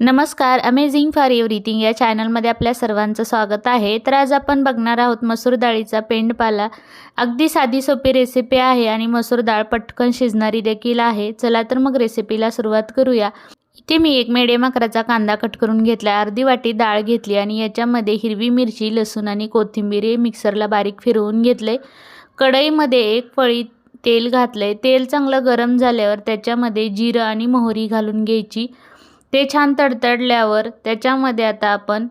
नमस्कार amazing for everything या चॅनलमध्ये आपल्या सर्वांचं स्वागत आहे. तर आज आपण बघणार आहोत मसूर डाळीचा पेंडपाला. अगदी साधी सोपी रेसिपी आहे आणि मसूर डाळ पटकन शिजणारी देखील आहे. चला तर मग रेसिपीला सुरुवात करूया. इथे मी एक मिडियम आकाराचा कांदा कट करून घेतला अर्धी वाटी डाळ घेतली आणि याच्यामध्ये हिरवी मिरची लसूण आणि कोथिंबीर हे मिक्सरला बारीक फिरवून घेतले कढईमध्ये एक फळी तेल घातले तेल चांगलं गरम झाल्यावर त्याच्यामध्ये जिरं आणि मोहरी घालून घ्यायची. ते छान तडतडल्यावर त्याच्यामध्ये आता आपण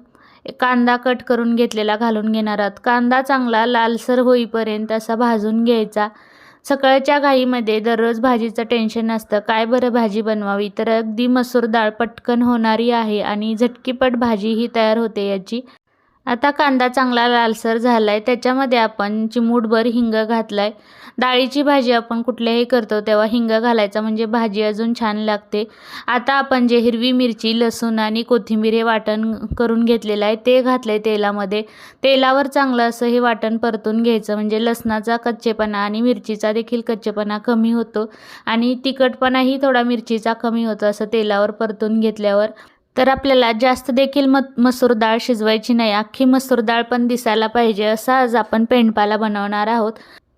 कांदा कट करून घेतलेला घालून घेणार आहोत. कांदा चांगला लालसर होईपर्यंत असा भाजून घ्यायचा. सकाळच्या घाईमध्ये दररोज भाजीचं टेन्शन असतं काय बरं भाजी बनवावी? तर अगदी मसूर डाळ पटकन होणारी आहे आणि झटकीपट भाजी ही तयार होते याची. आता कांदा चांगला लालसर झाला आहे त्याच्यामध्ये आपण चिमूटभर हिंग घातला आहे डाळीची भाजी आपण कुठल्याही करतो तेव्हा हिंग घालायचा म्हणजे भाजी अजून छान लागते. आता आपण जे हिरवी मिरची लसूण आणि कोथिंबीर हे वाटण करून घेतलेलं आहे ते घातलं आहे तेलामध्ये. तेलावर चांगलं असं हे वाटण परतून घ्यायचं म्हणजे लसणाचा कच्चेपणा आणि मिरचीचा देखील कच्चेपणा कमी होतो आणि तिखटपणाही थोडा मिरचीचा कमी होतो असं तेलावर परतून घेतल्यावर. तर आपल्याला जास्त देखील म मसूर डाळ शिजवायची नाही. अख्खी मसूर डाळ पण दिसायला पाहिजे असा आज आपण पेंडपाला बनवणार आहोत.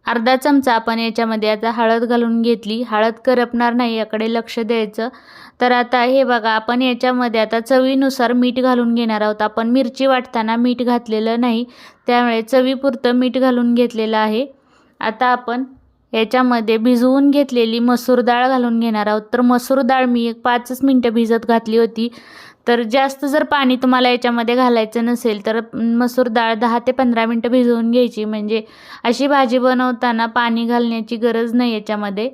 अर्धा चमचा आपण याच्यामध्ये आता हळद घालून घेतली. हळद करपणार नाही याकडे लक्ष द्यायचं. तर आता हे बघा आपण याच्यामध्ये आता चवीनुसार मीठ घालून घेणार आहोत. आपण मिरची वाटताना मीठ घातलेलं नाही त्यामुळे चवीपुरतं मीठ घालून घेतलेलं आहे. आता आपण याच्यामध्ये भिजवून घेतलेली मसूर डाळ घालून घेणार आहोत. तर मसूर डाळ मी एक पाचच मिनटं भिजत घातली होती. तर जास्त जर पाणी तुम्हाला याच्यामध्ये घालायचं नसेल तर मसूर डाळ दहा ते पंधरा मिनटं भिजवून घ्यायची. म्हणजे अशी भाजी बनवताना पाणी घालण्याची गरज नाही याच्यामध्ये.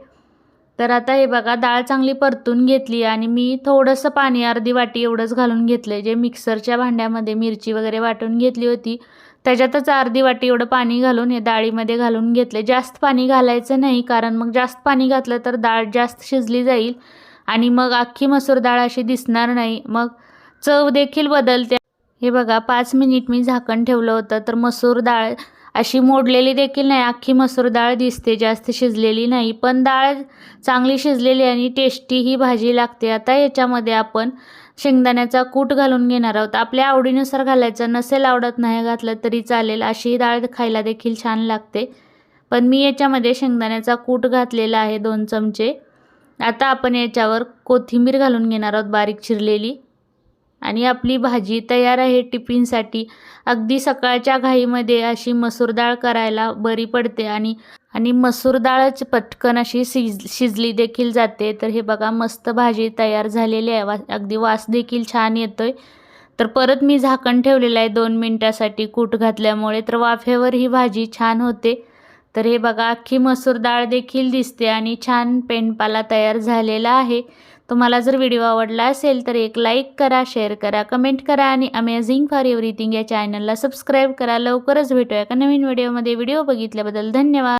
तर आता हे बघा डाळ चांगली परतून घेतली आणि मी थोडंसं पाणी अर्धी वाटी एवढंच घालून घेतलं जे मिक्सरच्या भांड्यामध्ये मिरची वगैरे वाटून घेतली होती त्याच्यातच अर्धी वाटी एवढं पाणी घालून हे डाळीमध्ये घालून घेतले जास्त पाणी घालायचं नाही कारण मग जास्त पाणी घातलं तर डाळ जास्त शिजली जाईल. आणि मग अख्खी मसूर डाळ अशी दिसणार नाही. मग चव देखील बदलते. हे बघा पाच मिनिट मी झाकण ठेवलं होतं तर मसूर डाळ अशी मोडलेली देखील नाही. अख्खी मसूर डाळ दिसते जास्त शिजलेली नाही पण डाळ चांगली शिजलेली आणि टेस्टी ही भाजी लागते. आता याच्यामध्ये आपण शेंगदाण्याचा कूट घालून घेणार आहोत. आपल्या आवडीनुसार घालायचं नसेल आवडत नाही घातलं तरी चालेल. अशी डाळ खायला देखील छान लागते. पण मी याच्यामध्ये शेंगदाण्याचा कूट घातलेला आहे दोन चमचे. आता आपण याच्यावर कोथिंबीर घालून घेणार आहोत बारीक चिरलेली. आणि आपली भाजी तयार आहे टिफिनसाठी. अगदी सकाळच्या घाईमध्ये अशी मसूर डाळ करायला बरी पडते आणि आणि मसूर डाळच पटकन अशी शिज शिजली देखील जाते. तर हे बघा मस्त भाजी तयार झालेली आहे. वा अगदी वास देखील छान येतोय. तर परत मी झाकण ठेवलेलं आहे दोन मिनटासाठी कूट घातल्यामुळे. तर वाफेवर ही भाजी छान होते. तर हे बघा अख्खी मसूर डाळ देखील दिसते आणि छान पेंडपाला तयार झालेला आहे. तुम्हाला जर व्हिडिओ आवडला असेल तर एक लाईक करा शेअर करा कमेंट करा आणि अमेझिंग फॉर एव्हरीथिंग या चॅनलला सबस्क्राईब करा. लवकरच भेटूया का नवीन व्हिडिओमध्ये. व्हिडिओ बघितल्याबद्दल धन्यवाद.